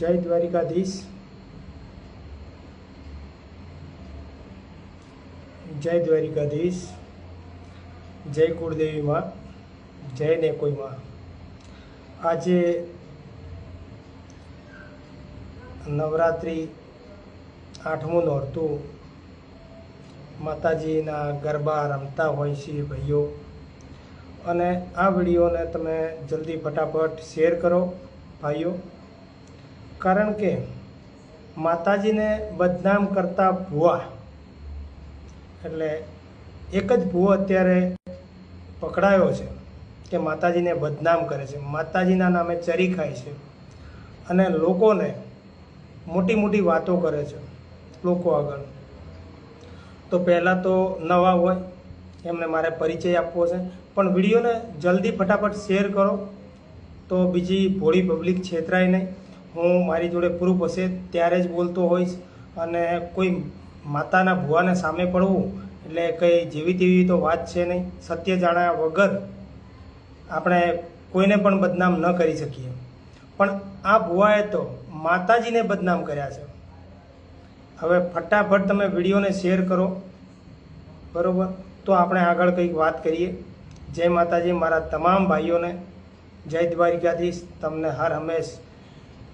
જય દ્વારિકાધીશ. જય દ્વારિકાધીશ. જય કુળદેવી માં. જય ને કોઈ માં. આજે નવરાત્રિ આઠમું નોરતું માતાજીના ગરબા રમતા હોય છે ભાઈઓ. અને આ વિડીયોને તમે જલ્દી ફટાફટ શેર કરો, ભાઈઓ. કારણ કે માતાજીને બદનામ કરતા ભુવા, એટલે એક જ ભૂવો અત્યારે પકડાયો છે કે માતાજીને બદનામ કરે છે. માતાજીના નામે ચરી ખાય છે અને લોકોને મોટી મોટી વાતો કરે છે લોકો આગળ. તો પહેલાં તો નવા હોય, એમને મારે પરિચય આપવો છે. પણ વિડીયોને જલ્દી ફટાફટ શેર કરો તો બીજી ભોળી પબ્લિક છેતરાય નહીં. હું મારી જોડે પ્રૂફ હશે ત્યારે જ બોલતો હોઈશ અને કોઈ માતાના ભુવાને સામે પડવું એટલે કંઈ જેવી તેવી તો વાત છે નહીં. સત્ય જાણ્યા વગર આપણે કોઈને પણ બદનામ ન કરી શકીએ. પણ આ ભુવાએ તો માતાજીને બદનામ કર્યા છે. હવે ફટાફટ તમે વિડીયોને શેર કરો. બરાબર? તો આપણે આગળ કંઈક વાત કરીએ. જય માતાજી, મારા તમામ ભાઈઓને. જય દ્વારિકાધીશ. તમને હર હંમેશ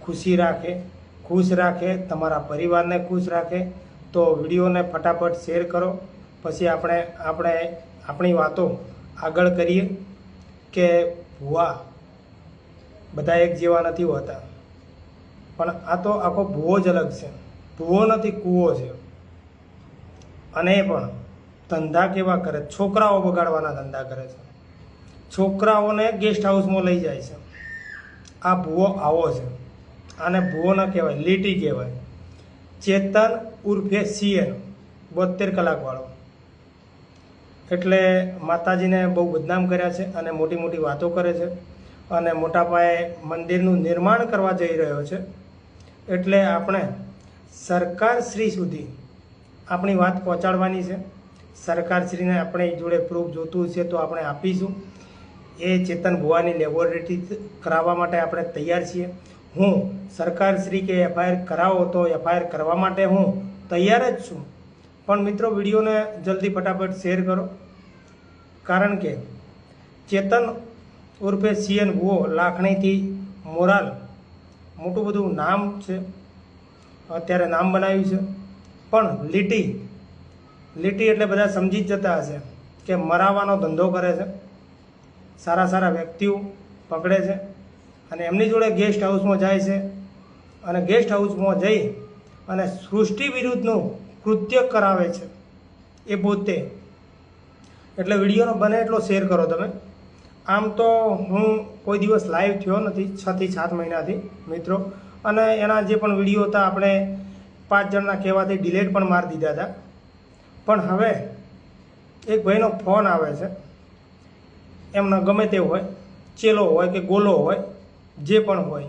ખુશી રાખે, ખુશ રાખે, તમારા પરિવારને ખુશ રાખે, તો વિડીયોને ફટાફટ શેર કરો. પછી આપણે આપણે આપણી વાતો આગળ કરીએ કે ભૂવા બધા એક જેવા નથી હોતા. પણ આ તો આખો ભૂવો જ અલગ છે. ભૂવો નથી, કૂવો છે. અને એ પણ ધંધા કેવા કરે? છોકરાઓ બગાડવાના ધંધા કરે છે. છોકરાઓને ગેસ્ટ હાઉસમાં લઈ જાય છે. આ ભૂવો આવો છે. આને ભૂવો કહેવાય, લીટી કહેવાય. ચેતન ઉર્ફે સિયન બોતેર કલાકવાળો. એટલે માતાજીને બહુ બદનામ કર્યા છે અને મોટી મોટી વાતો કરે છે અને મોટા પાયે મંદિરનું નિર્માણ કરવા જઈ રહ્યો છે. એટલે આપણે સરકારશ્રી સુધી આપણી વાત પહોંચાડવાની છે. સરકારશ્રીને આપણે જોડે પ્રૂફ જોતું છે તો આપણે આપીશું. એ ચેતન ભુવાની લેબોરેટરી કરાવવા માટે આપણે તૈયાર છીએ. હું સરકારશ્રી કે એફઆઈઆર કરાવો તો એફઆઈઆર કરવા માટે હું તૈયાર જ છું. પણ મિત્રો, વિડીયોને જલ્દી ફટાફટ શેર કરો. કારણ કે ચેતન ઉર્ફે સીએન ભુવો લાખણીથી મોરાલ. મોટું બધું નામ છે. અત્યારે નામ બનાવ્યું છે. પણ લીટી લીટી એટલે બધા સમજી જ જતા હશે કે મરાવાનો ધંધો કરે છે. સારા સારા વ્યક્તિઓ પકડે છે. અને એમની જોડે ગેસ્ટ હાઉસમાં જાય છે. અને ગેસ્ટ હાઉસમાં જઈ અને સૃષ્ટિ વિરુદ્ધનું કૃત્ય કરાવે છે. એ પોતે. એટલે વિડીયોનો બને એટલો શેર કરો તમે. આમ તો હું કોઈ દિવસ લાઈવ થયો નથી, છ થી સાત મહિનાથી, મિત્રો. અને એના જે પણ વીડિયો હતા, આપણે પાંચ જણના કહેવાથી ડિલેટ પણ મારી દીધા હતા. પણ હવે એક ભાઈનો ફોન આવે છે. એમના ગમે તે હોય, ચેલો હોય કે ગોલો હોય જે પણ હોય.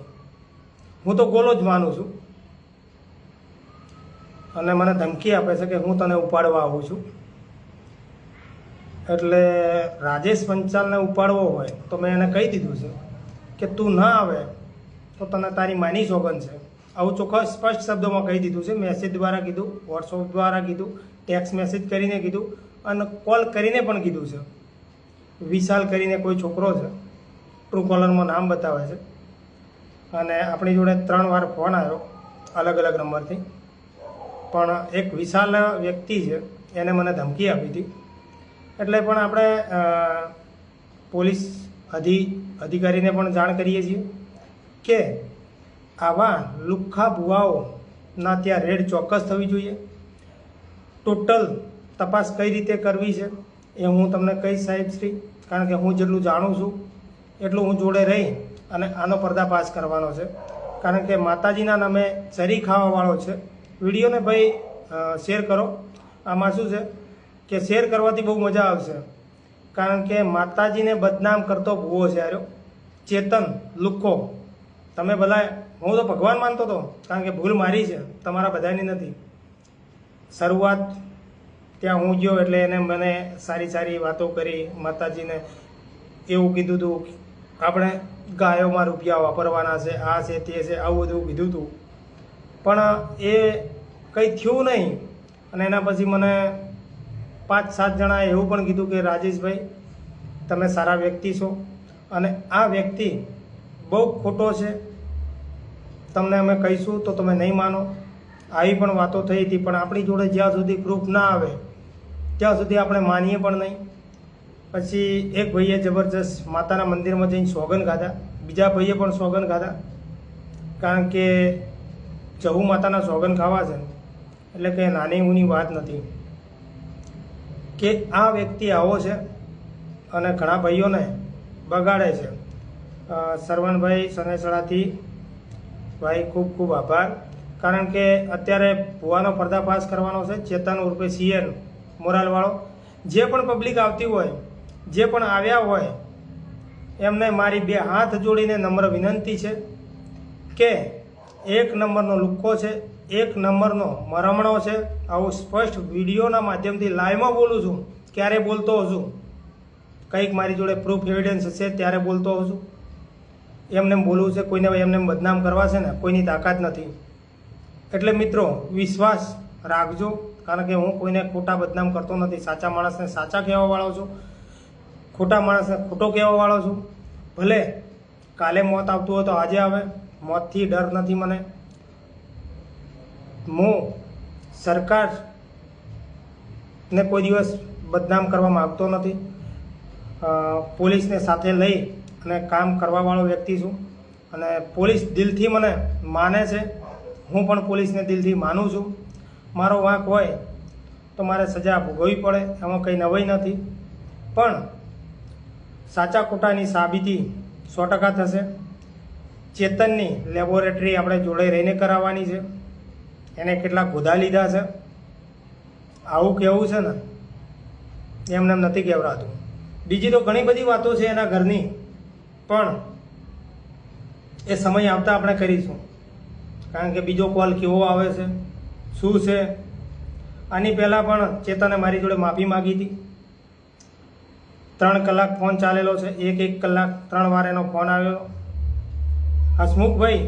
હું તો ગોલો જ માનું છું. અને મને ધમકી આપે છે કે હું તને ઉપાડવા આવું છું. એટલે રાજેશ પંચાલને ઉપાડવો હોય તો મેં એને કહી દીધું છે કે તું ના આવે તો તને તારી માની સોગન છે. આવું ચોખ્ખા સ્પષ્ટ શબ્દોમાં કહી દીધું છે. મેસેજ દ્વારા કીધું વોટ્સઅપ દ્વારા કીધું ટેક્સ મેસેજ કરીને કીધું અને કોલ કરીને પણ કીધું છે. વિશાલ કરીને કોઈ છોકરો છે. ટ્રુ કોલરમાં નામ બતાવે છે. અને આપણી જોડે ત્રણ વાર ફોન આવ્યો, અલગ અલગ નંબરથી. પણ એક વિશાલ વ્યક્તિ છે, એને મને ધમકી આપી હતી. એટલે પણ આપણે પોલીસ અધિ, અધિકારીને પણ જાણ કરીએ છીએ કે આવા લુખ્ખા ભુવાઓના ત્યાં રેડ ચોક્કસ થવી જોઈએ. ટોટલ તપાસ કઈ રીતે કરવી છે, એ હું તમને કહીશ સાહેબ શ્રી. કારણ કે હું જેટલું જાણું છું, એટલું હું જોડે રહી અને આનો પર્દાફાશ કરવાનો છે. કારણ કે માતાજીના નામે ચરી ખાવાવાળો છે. વિડીયોને ભાઈ શેર કરો. આમાં શું છે કે શેર કરવાથી બહુ મજા આવશે. કારણ કે માતાજીને બદનામ કરતો ભૂવો છે આર્યો. ચેતન, લુક્કો. તમે ભલા હું તો ભગવાન માનતો હતો કારણ કે ભૂલ મારી છે, તમારા બધાની નથી. શરૂઆત ત્યાં હું ગયો એટલે એને મને સારી સારી વાતો કરી માતાજીને એવું કીધું હતું આપણે ગાયોમાં રૂપિયા વાપરવાના છે, આ છે, તે છે, આવું બધું કીધું હતું પણ એ કંઈ થયું નહીં. અને એના પછી મને પાંચ, સાત જણાએ એવું પણ કીધું કે, રાજેશભાઈ, તમે સારા વ્યક્તિ છો અને આ વ્યક્તિ બહુ ખોટો છે. તમને અમે કહીશું તો તમે નહીં માનો. આવી પણ વાતો થઈ હતી, પણ આપણી જોડે જ્યાં સુધી પ્રૂફ ના આવે, ત્યાં સુધી આપણે માનીએ પણ નહીં. પછી એક ભાઈએ જબરજસ્ત માતાના મંદિરમાં જઈને સોગન ખાધા બીજા ભાઈએ પણ સોગન ખાધા કારણ કે ચહુ માતાના સોગન ખાવા છે. એટલે કે નાની ઊની વાત નથી. કે આ વ્યક્તિ આવો છે અને ઘણા ભાઈઓને બગાડે છે. સરવણભાઈ સનેસડાથી ભાઈ ખૂબ ખૂબ આભાર. કારણ કે અત્યારે ભુવાનો પર્દાફાશ કરવાનો છે. ચેતન ઉર્ફે સીએન મોરાલવાળો. જે પણ પબ્લિક આવતી હોય જે પણ આવ્યા હોય, એમને મારી બે હાથ જોડીને નમ્ર વિનંતી છે કે એક નંબરનો લુક્કો છે, એક નંબરનો મરમણો છે. આવું સ્પષ્ટ વિડીયોના માધ્યમથી લાઈવમાં બોલું છું, ક્યારે બોલતો છું. કંઈક મારી જોડે પ્રૂફ એવિડન્સ હશે, ત્યારે બોલતો છું. એમને બોલવું છે, કોઈને એમને બદનામ કરવા છે ને, કોઈની તાકાત નથી. એટલે મિત્રો, વિશ્વાસ રાખજો, કારણ કે હું કોઈને ખોટા બદનામ કરતો નથી. સાચા માણસને સાચા કહેવાવાળો છું. ખોટા માણસને ખોટો કહેવાવાળો છું. ભલે કાલે મોત આવતું હોય તો આજે આવે. મોતથી ડર નથી મને. હું સરકાર ને કોઈ દિવસ બદનામ કરવા માગતો નથી. પોલીસને સાથે લઈ અને કામ કરવાવાળો વ્યક્તિ છું. અને પોલીસ દિલથી મને માને છે. હું પણ પોલીસને દિલથી માનું છું. મારો વાંક હોય તો મારે સજા ભોગવવી પડે. એમાં કંઈ નવાઈ નથી. પણ સાચા ખોટાની સાબિતી સો ટકા થશે. ચેતનની લેબોરેટરી આપણે જોડે રહીને કરાવવાની છે. એને કેટલા ગોદા લીધા છે. આવું કહેવું છે ને? એમને એમ નથી કહેવડાતું બીજી તો ઘણી બધી વાતો છે એના ઘરની. પણ એ સમય આવતા આપણે કરીશું. કારણ કે બીજો કોલ કેવો આવે છે? શું છે? આની પહેલાં પણ ચેતને મારી જોડે માફી માગી હતી. ત્રણ કલાક ફોન ચાલેલો છે. એક એક કલાક ત્રણ વાર એનો ફોન આવ્યો. હસમુખભાઈ,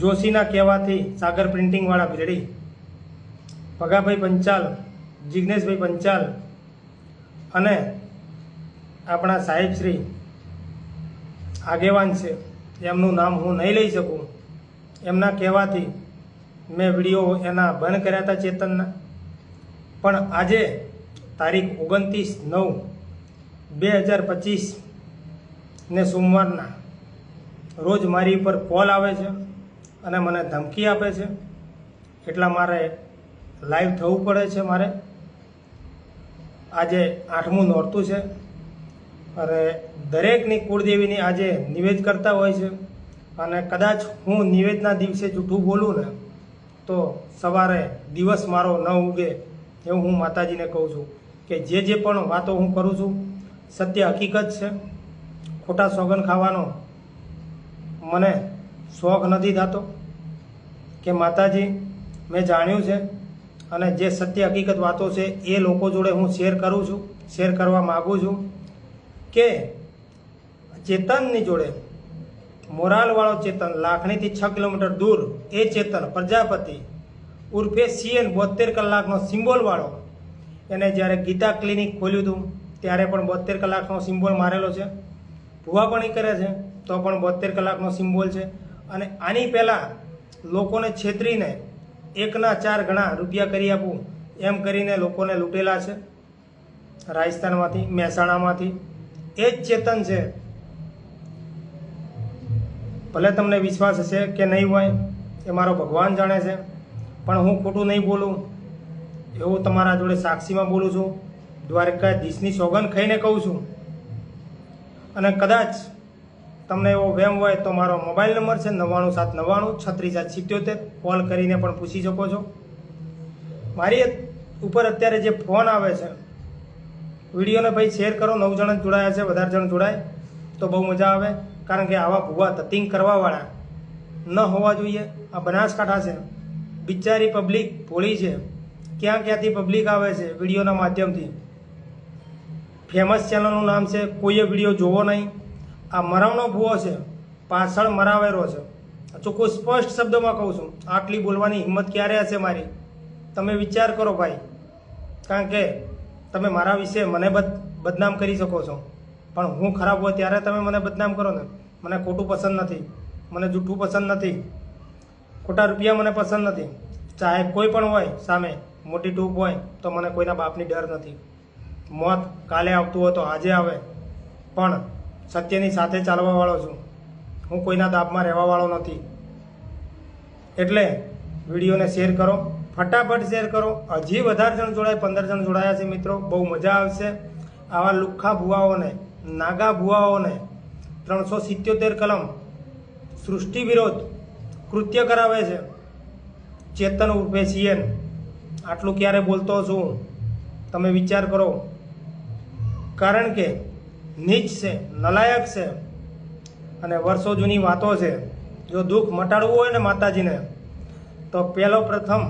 જોશીના કહેવાથી સાગર પ્રિન્ટિંગવાળા ભીડી ભગાભાઈ પંચાલ જિજ્ઞેશભાઈ પંચાલ અને આપણા સાહેબશ્રી આગેવાન છે. એમનું નામ હું નહીં લઈ શકું. એમના કહેવાથી મેં વીડિયો એના બંધ કર્યા હતા ચેતનના. પણ આજે તારીખ ઓગણત્રીસ નવ બે હજાર પચીસ ને સોમવારના. રોજ મારી ઉપર કોલ આવે છે અને મને ધમકી આપે છે. એટલા મારે લાઈવ થવું પડે છે મારે. આજે આઠમું નોરતું છે. અને દરેકની કુળદેવીની આજે નિવેદ કરતા હોય છે. અને કદાચ હું નિવેદના દિવસે જૂઠું બોલું ને, તો સવારે દિવસ મારો ન ઉગે એવું હું માતાજીને કહું છું. કે જે જે પણ વાતો હું કરું છું, સત્ય હકીકત છે. ખોટા સોગન ખાવાનો મને શોખ નથી થતો કે માતાજી, મેં જાણ્યું છે અને જે સત્ય હકીકત વાતો છે એ લોકો જોડે હું શેર કરું છું, શેર કરવા માગું છું કે ચેતનની જોડે મોરાલવાળો ચેતન લાખણીથી છ કિલોમીટર દૂર એ ચેતન પ્રજાપતિ ઉર્ફે સીએન બોતેર કલાકનો સિમ્બોલવાળો એને જ્યારે ગીતા ક્લિનિક ખોલ્યું હતું, ત્યારે પણ બોતેર કલાકનો સિમ્બોલ મારેલો છે. ભૂવા પણ કરે છે, તો પણ બોતેર કલાકનો સિમ્બોલ છે. અને આની પહેલાં લોકોને છેતરીને એકના ચાર ગણા રૂપિયા કરી આપું, એમ કરીને લોકોને લૂંટેલા છે. રાજસ્થાનમાંથી, મહેસાણામાંથી. એ જ ચેતન છે. ભલે તમને વિશ્વાસ હશે કે નહીં હોય, એ મારો ભગવાન જાણે છે. પણ હું ખોટું નહીં બોલું. એવું તમારા જોડે સાક્ષીમાં બોલું છું. દ્વારકાધીશની સોગંદ ખાઈને કહું છું. અને કદાચ તમને એવો વેમ હોય તો મારો મોબાઈલ નંબર છે નવ્વાણું સાત નવ્વાણું છત્રીસ સાત સિત્યોતેર. કોલ કરીને પણ પૂછી શકો છો. મારી ઉપર અત્યારે જે ફોન આવે છે, વિડીયોને ભાઈ શેર કરો. નવ જણ જોડાયા છે, વધારે જણ જોડાય તો બહુ મજા આવે. કારણ કે આવા ભૂવા તતિંગ કરવાવાળા ન હોવા જોઈએ. આ બનાસકાંઠા છે. બિચારી પબ્લિક ભોળી છે. ક્યાં ક્યાંથી પબ્લિક આવે છે વિડીયોના માધ્યમથી? ફેમસ ચેનલનું નામ છે, કોઈએ વીડિયો જોવો નહીં. આ મરાવનો ભૂવો છે, પાછળ મરાવેલો છે. ચોખ્ખું સ્પષ્ટ શબ્દોમાં કહું છું, આટલી બોલવાની હિંમત ક્યારે હશે મારી? તમે વિચાર કરો ભાઈ, કારણ કે તમે મારા વિશે મને બદ, બદનામ કરી શકો છો. પણ હું ખરાબ હોય ત્યારે તમે મને બદનામ કરો ને. મને ખોટું પસંદ નથી. મને જૂઠું પસંદ નથી. ખોટા રૂપિયા મને પસંદ નથી. ચાહે કોઈ પણ હોય સામે. મોટી ટૂંક હોય તો મને કોઈના બાપની ડર નથી. મોત કાલે આવતું હોય તો આજે આવે. પણ સત્યની સાથે ચાલવાવાળો છું. હું કોઈના દાબમાં રહેવાવાળો નથી. એટલે વિડીયોને શેર કરો. ફટાફટ શેર કરો. હજી વધારે જણ જોડાય, પંદર જણ જોડાયા છે મિત્રો. બહુ મજા આવશે. આવા લુખ્ખા ભુવાઓને, નાગા ભુવાઓને ત્રણસો સિત્યોતેર કલમ સૃષ્ટિ વિરોધ કૃત્ય કરાવે છે. ચેતન ઉર્ફે સીએન. આટલું ક્યારે બોલતો છું? તમે વિચાર કરો. કારણ કે નીચ છે, નલાયક છે અને વર્ષો જૂની વાતો છે. જો દુઃખ મટાડવું હોય ને માતાજીને, તો પહેલો પ્રથમ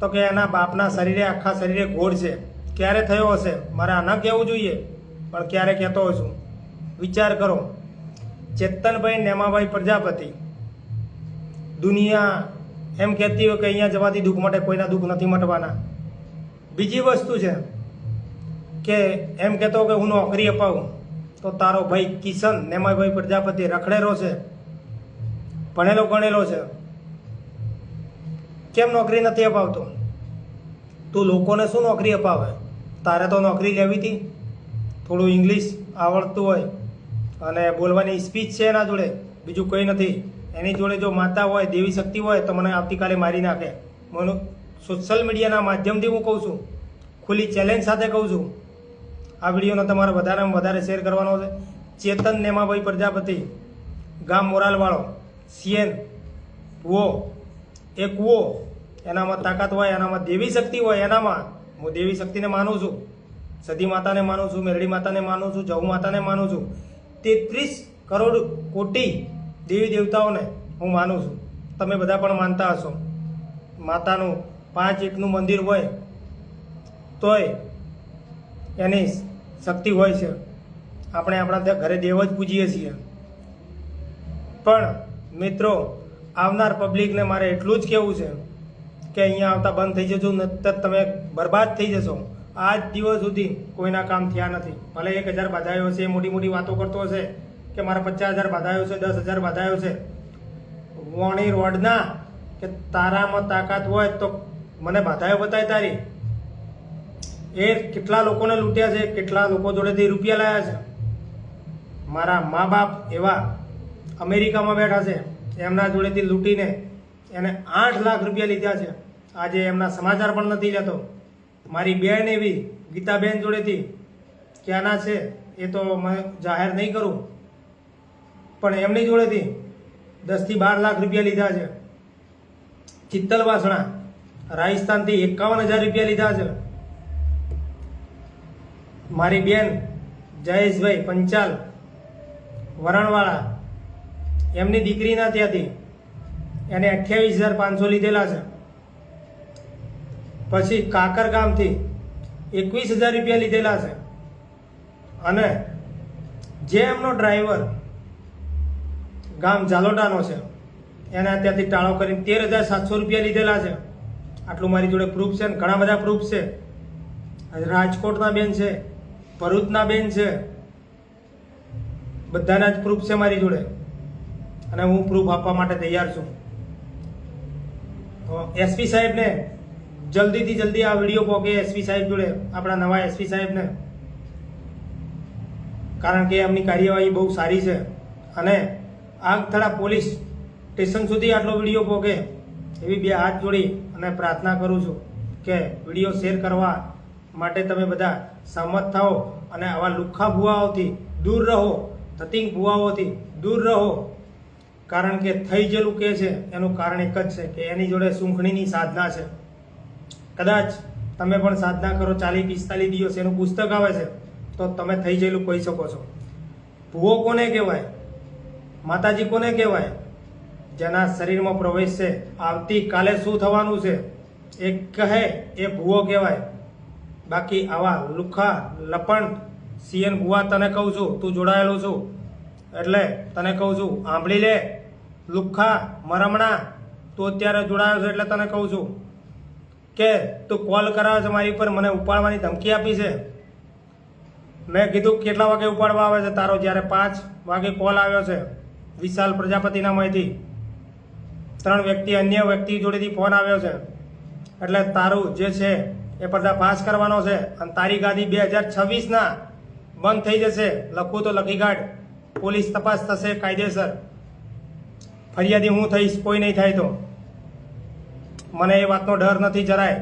તો કે એના બાપના શરીરે, આખા શરીરે ઘોડ છે. ક્યારે થયો હશે? મારે આ ન કહેવું જોઈએ, પણ ક્યારે કહેતો છું. વિચાર કરો. ચેતનભાઈ નેમાભાઈ પ્રજાપતિ, દુનિયા એમ કહેતી હોય કે અહીંયા જવાથી દુઃખ મટે કોઈના દુઃખ નથી મટવાના. બીજી વસ્તુ છે કે એમ કહેતો કે હું નોકરી અપાવું, તો તારો ભાઈ કિશન, નેમાભાઈ પ્રજાપતિ રખડેલો છે, ભણેલો ગણેલો છે. કેમ નોકરી નથી અપાવતો? તું લોકોને શું નોકરી અપાવે? તારે તો નોકરી લેવી હતી. થોડું ઇંગ્લિશ આવડતું હોય અને બોલવાની સ્પીચ છે એના જોડે, બીજું કંઈ નથી. એની જોડે જો માતા હોય, દેવી શક્તિ હોય, તો મને આવતીકાલે મારી નાખે. મને સોશિયલ મીડિયાના માધ્યમથી હું કહું છું. ખુલ્લી ચેલેન્જ સાથે કહું છું. આ વિડીયોનો તમારે વધારેમાં વધારે શેર કરવાનો છે. ચેતન નેમાભાઈ પ્રજાપતિ, ગામ મોરાલવાળો સીએન કૂવો એ કૂવો એનામાં તાકાત હોય, એનામાં દેવી શક્તિ હોય, એનામાં હું દેવી શક્તિને માનું છું. સતી માતાને માનું છું, મેરડી માતાને માનું છું જવ માતાને માનું છું. તેત્રીસ કરોડ કોટી દેવી દેવતાઓને હું માનું છું. તમે બધા પણ માનતા હશો. માતાનું પાંચ એકનું મંદિર હોય, તોય એની શક્તિ હોય છે. આપણે આપણા ઘરે દેવ જ પૂજીએ છીએ. પણ મિત્રો, આવનાર પબ્લિકને મારે એટલું જ કહેવું છે કે અહીંયા આવતા બંધ થઈ જજો નતર તમે બરબાદ થઈ જશો. આજ દિવસ સુધી કોઈના કામ થયા નથી. ભલે એક હજાર બાધાયો છે મોટી મોટી વાતો કરતો હશે કે મારા પચાસ હજાર બાધાયો છે, દસ હજાર બાધાયો છે. વોણી રોડના કે તારામાં તાકાત હોય તો મને બાધાયો બતાય તારી. એ કેટલા લોકોને લૂંટ્યા છે, કેટલા લોકો જોડેથી રૂપિયા લાયા છે? મારા મા બાપ એવા અમેરિકામાં બેઠા છે, એમના જોડેથી લૂંટીને એને આઠ લાખ રૂપિયા લીધા છે. આજે એમના સમાચાર પણ નથી લેતો. મારી બેન એવી ગીતાબેન જોડેથી, ક્યાંના છે? એ તો મેં, જાહેર નહીં કરું. પણ એમની જોડેથી દસથી બાર લાખ રૂપિયા લીધા છે. ચિત્તલ વાસણા, રાજસ્થાનથી એકાવન હજાર રૂપિયા લીધા છે. મારી બેન જયેશભાઈ પંચાલ, વરણવાળા, એમની દીકરીના ત્યાંથી એને અઠ્યાવીસ હજાર પાંચસો લીધેલા છે. પછી કાકર ગામથી એકવીસ હજાર રૂપિયા લીધેલા છે. અને જે એમનો ડ્રાઈવર ગામ ઝાલોટાનો છે. એના ત્યાંથી ટાળો કરીને તેર હજાર સાતસો રૂપિયા લીધેલા છે. આટલું મારી જોડે પ્રૂફ છે ને ઘણા બધા પ્રૂફ છે. રાજકોટના બેન છે, ભરૂચના બેન છે. બધાના જ પ્રૂફ છે મારી જોડે. અને હું પ્રૂફ આપવા માટે તૈયાર છું. એસપી સાહેબને જલ્દીથી જલ્દી આ વીડિયો પહોંચે એસપી સાહેબ જોડે, આપણા નવા એસપી સાહેબને. કારણ કે એમની કાર્યવાહી બહુ સારી છે. અને આગથળા પોલીસ સ્ટેશન સુધી આટલો વીડિયો પહોંચે એવી બે હાથ જોડી અને પ્રાર્થના કરું છું કે વીડિયો શેર કરવા માટે તમે બધા સહમત થાઓ અને આવા લુખ્ખા ભુવાઓથી દૂર રહો ધતિંગ ભુવાઓથી દૂર રહો. કારણ કે થઈ જેલું કે છે, એનું કારણ એક જ છે કે એની જોડે સૂંખણીની સાધના છે. કદાચ તમે પણ સાધના કરો ચાલીસ, પિસ્તાલીસ દિવસ એનું પુસ્તક આવે છે, તો તમે થઈ જેલું કહી શકો છો. ભૂવો કોને કહેવાય? માતાજી કોને કહેવાય? જેના શરીરમાં પ્રવેશ છે. આવતીકાલે શું થવાનું છે? એ કહે, એ ભૂવો કહેવાય. બાકી આવા લુખા, લપણ સીએન ભુવા તને કહું છું, તું જોડાયેલો છું. એટલે તને કહું છું આંભળી લે. લુખા, મરમણા, તું અત્યારે જોડાયો છે એટલે તને કહું છું. કે તું કોલ કરાવે છે મારી ઉપર, મને ઉપાડવાની ધમકી આપી છે. મેં કીધું, કેટલા વાગે ઉપાડવા આવે છે? તારો જ્યારે પાંચ વાગે કોલ આવ્યો છે. વિશાલ પ્રજાપતિના માહિતી ત્રણ વ્યક્તિ અન્ય વ્યક્તિ જોડેથી ફોન આવ્યો છે. એટલે તારું જે છે એ પાસ કરવાનો છે અને તારી ગાદી બે હજાર છવ્વીસના બંધ થઈ જશે. લખવું તો લખી કાઢ. પોલીસ તપાસ થશે કાયદેસર. ફરિયાદી હું થઈશ, કોઈ નહીં થાય તો. મને એ વાતનો ડર નથી જરાય.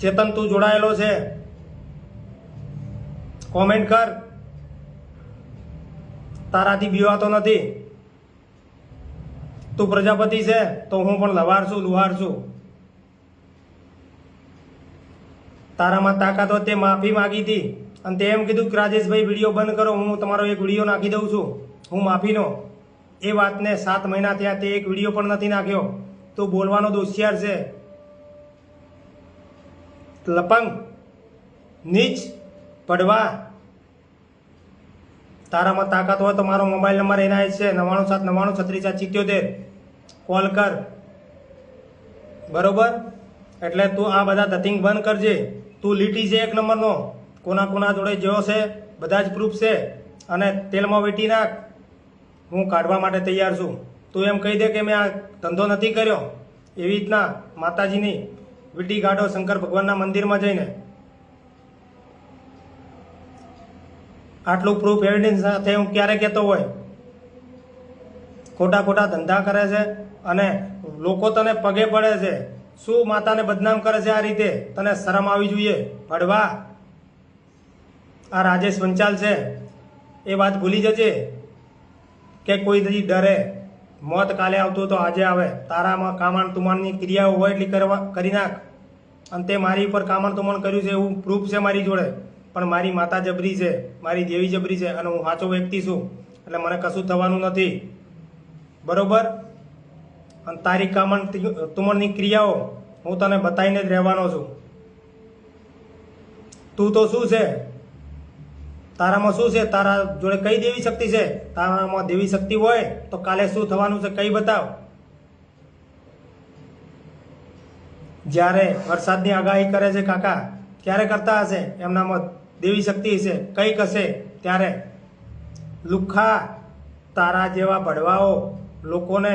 ચેતન, તું જોડાયેલો છે. કોમેન્ટ કર. તારાથી બીવાતો નથી. તું પ્રજાપતિ છે, તો હું પણ લવાર છું, લુહાર છું. તારામાં તાકાત હોય તે માફી માગી હતી. અને તે એમ કીધું કે, રાજેશભાઈ, વીડિયો બંધ કરો, હું તમારો એક વીડિયો નાખી દઉં છું. હું માફીનો. એ વાતને સાત મહિના થયા, તે એક વીડિયો પણ નથી નાખ્યો. તું બોલવાનો દોષિયાર છે. લપંગ, નીચ, પડવા તારામાં તાકાત હોય તો મારો મોબાઈલ નંબર એના છે. નવ્વાણું સાત, નવ્વાણું, છત્રીસ સાત સિત્યોતેર. કોલ કર. બરોબર? એટલે તું આ બધા ધતિંગ બંધ કરજે. તું લીટી છે એક નંબરનો. કોના કોના જોડે જેવો છે, બધા જ પ્રૂફ છે. અને તેલમાં વેટી નાખ. હું કાઢવા માટે તૈયાર છું. તું એમ કહી દે કે મેં આ ધંધો નથી કર્યો. એવી રીતના માતાજીની વીટી કાઢો શંકર ભગવાનના મંદિરમાં જઈને આટલું પ્રૂફ એવિડન્સ સાથે હું ક્યારે કહેતો હોય? ખોટા ખોટા ધંધા કરે છે અને લોકો તને પગે પડે છે. શું માતાને બદનામ કરે છે આ રીતે? તને શરમ આવી જોઈએ? ભડવા. આ રાજેશ પંચાલ છે. એ વાત ભૂલી જજે કે કોઈ ડરે. મોત કાલે આવતું તો આજે આવે. તારામાં કામણ તુમાણની ક્રિયાઓ હોય એટલી કરવા કરી નાખ. અને તે મારી ઉપર કામણ તુમણ કર્યું છે એવું પ્રૂફ છે મારી જોડે. પણ મારી માતા જબરી છે, મારી દેવી જબરી છે અને હું સાચો વ્યક્તિ છું, એટલે મને કશું થવાનું નથી. બરોબર? અને તારી કામણ તુમણની ક્રિયાઓ હું તને બતાવીને જ રહેવાનો છું. તું તો શું છે? તારામાં શું છે? તારા જોડે કઈ દેવી શક્તિ છે? તારામાં દેવી શક્તિ હોય તો કાલે શું થવાનું છે કઈ બતાવ. જ્યારે વરસાદની આગાહી કરે છે કાકા ક્યારે કરતા હશે, એમનામાં દેવી શક્તિ હશે કંઈક હશે ત્યારે લુખ્ખા તારા જેવા ભડવાઓ લોકોને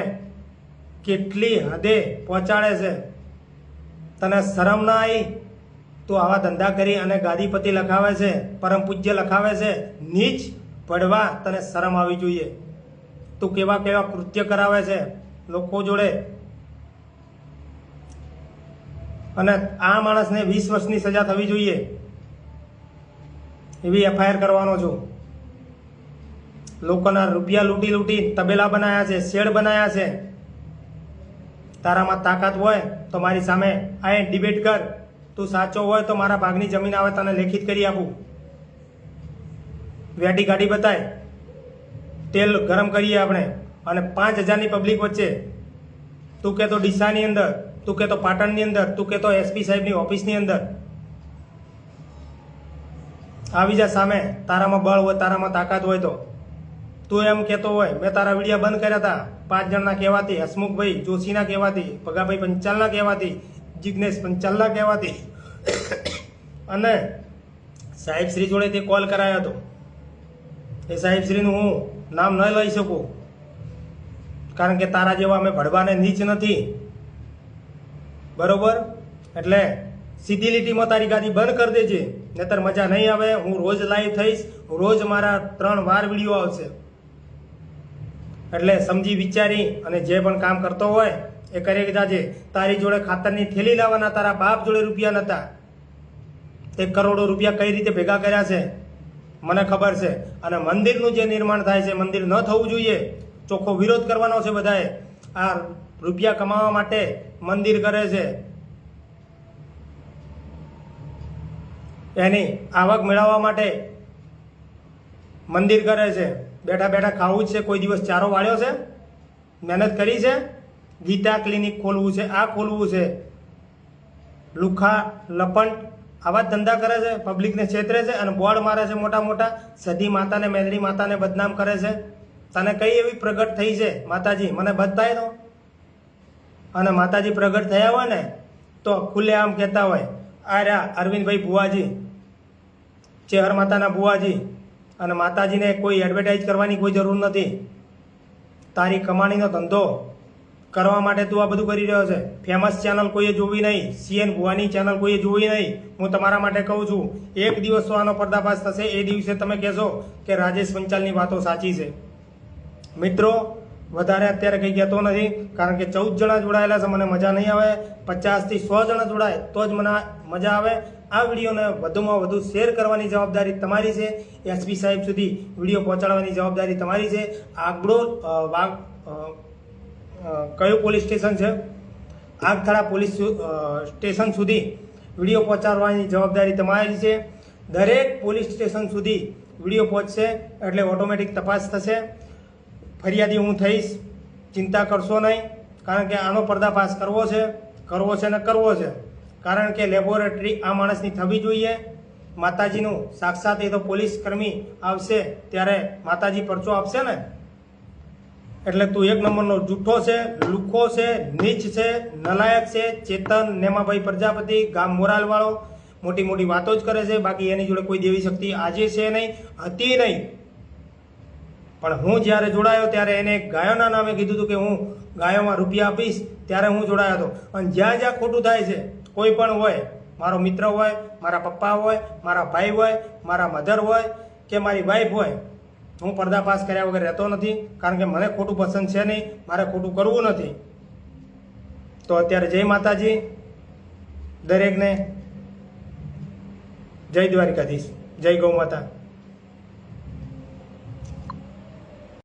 કેટલી હદે પહોંચાડે છે. તને શરમ ના આવી તું આવા ધંધા કરી અને ગાદીપતિ લખાવે છે, પરમ પૂજ્ય લખાવે છે, નીચ પડવા તને શરમ આવી જોઈએ. તું કેવા કેવા કૃત્ય કરાવે છે લોકો જોડે? અને આ માણસને વીસ વર્ષની સજા થવી જોઈએ. એવી એફઆઈઆર કરવાનો છું. લોકોના રૂપિયા લૂંટી લૂંટી તબેલા બનાવ્યા છે, શેડ બનાવ્યા છે. તારામાં તાકાત હોય તો મારી સામે આ ડિબેટ કર. તું સાચો હોય તો મારા ભાગની જમીન આવે, તને લેખિત કરી આપું. વેટી ગાડી બતાય. તેલ ગરમ કરીએ આપણે અને પાંચ હજારની પબ્લિક વચ્ચે. તું કહેતો ડીસાની અંદર, તું કહેતો પાટણની અંદર, તું કહેતો એસપી સાહેબની ઓફિસની અંદર. આવી જા સામે. તારામાં બળ હોય, તારામાં તાકાત હોય તો. તું એમ કહેતો હોય, મેં તારા વિડીયા બંધ કર્યા હતા પાંચ જણના કહેવાથી હસમુખભાઈ જોશીના કહેવાથી ભગાભાઈ પંચાલના કહેવાથી જિજ્ઞેશ પંચાલના કહેવાથી અને સાહેબ શ્રી જોડે તે કોલ કરાયો હતો. એ સાહેબ શ્રીનું હું નામ ન લઈ શકું. કારણ કે તારા જેવા અમે ભડવાને નીચ નથી. બરોબર? એટલે સીધી લીટીમાં તારી ગાડી બંધ કરી દેજે. નહીતર મજા નહીં આવે, હું રોજ લાઈવ થઈશ, રોજ મારા ત્રણ વાર વીડિયો આવશે. એટલે સમજી, વિચારી અને જે પણ કામ કરતો હોય, એ કરી જાજે તારી જોડે ખાતરની થેલી લાવવાના તારા બાપ જોડે રૂપિયા નતા. તે કરોડો રૂપિયા કઈ રીતે ભેગા કર્યા છે? મને ખબર છે. અને મંદિરનું જે નિર્માણ થાય છે, મંદિર ન થવું જોઈએ. ચોખ્ખો વિરોધ કરવાનો છે બધાએ. આ રૂપિયા કમાવા માટે મંદિર કરે છે. એની આવક મેળવવા માટે મંદિર કરે છે. બેઠા બેઠા ખાવું જ છે. કોઈ દિવસ ચારો વાળ્યો છે. મહેનત કરી છે. ગીતા ક્લિનિક ખોલવું છે. આ ખોલવું છે. લુખા લપંટ આવા જ ધંધા કરે છે. પબ્લિકને છેતરે છે અને બોર્ડ મારે છે મોટા મોટા. સધી માતાને મેદડી માતાને બદનામ કરે છે. તને કઈ એવી પ્રગટ થઈ છે? માતાજી, મને બતાય તો. અને માતાજી પ્રગટ થયા હોય ને, તો ખુલ્લે આમ કહેતા હોય આ રહ્યા અરવિંદભાઈ ભુવાજી ચેહર માતાના ભુવાજી અને માતાજીને કોઈ એડવર્ટાઇઝ કરવાની કોઈ જરૂર નથી. તારી કમાણીનો ધંધો કરવા માટે તું આ બધું કરી રહ્યો છે. ફેમસ ચેનલ કોઈએ જોવી નહીં. સીએન ભુવાની ચેનલ કોઈએ જોવી નહીં. હું તમારા માટે કહું છું, એક દિવસ આનો પર્દાફાશ થશે. એ દિવસે તમે કહેશો કે રાજેશ પંચાલની વાતો સાચી છે. મિત્રો વધારે અત્યારે કંઈ કહેતો નથી, કારણ કે ચૌદ જણા જોડાયેલા છે, મને મજા નહીં આવે. પચાસથી સો જણા જોડાય, તો જ મને મજા આવે. આ વિડીયોને વધુમાં વધુ શેર કરવાની જવાબદારી તમારી છે. એસપી સાહેબ સુધી વીડિયો પહોંચાડવાની જવાબદારી તમારી છે. આગળો વાઘ કયું પોલીસ સ્ટેશન છે? આગથળા પોલીસ સ્ટેશન સુધી વીડિયો પહોંચાડવાની જવાબદારી તમારી છે. દરેક પોલીસ સ્ટેશન સુધી વીડિયો પહોંચશે, એટલે ઓટોમેટિક તપાસ થશે. ફરિયાદી હું થઈશ, ચિંતા કરશો નહીં, કારણ કે આનો પર્દાફાશ કરવો છે કરવો છે ને કરવો છે. કારણ કે લેબોરેટરી આ માણસની થવી જોઈએ. માતાજીનું સાક્ષાત એ તો પોલીસ કર્મી આવશે ત્યારે માતાજી પરચો આપશે ને. એટલે તું એક નંબરનો જૂઠો છે, લુખો છે, નીચ છે, નલાયક છે, ચેતન, નેમાભાઈ પ્રજાપતિ, ગામ મોરાલવાળો, મોટી મોટી વાતો જ કરે છે, બાકી એની જોડે કોઈ દેવી શક્તિ આજે છે નહીં, હતી નહીં. પણ હું જ્યારે જોડાયો ત્યારે એને ગાયોના નામે કીધું હતું કે હું ગાયોમાં રૂપિયા આપીશ, ત્યારે હું જોડાયો હતો. અને જ્યાં જ્યાં ખોટું થાય છે, કોઈ પણ હોય, મારો મિત્ર હોય, મારા પપ્પા હોય, મારા ભાઈ હોય, મારા મધર હોય કે મારી વાઈફ હોય, હું પર્દાફાશ કર્યા વગર રહેતો નથી, કારણ કે મને ખોટું પસંદ છે નહીં, મારે ખોટું કરવું નથી. તો અત્યારે જય માતાજી. દરેકને જય દ્વારિકાધીશ. જય ગૌ માતા.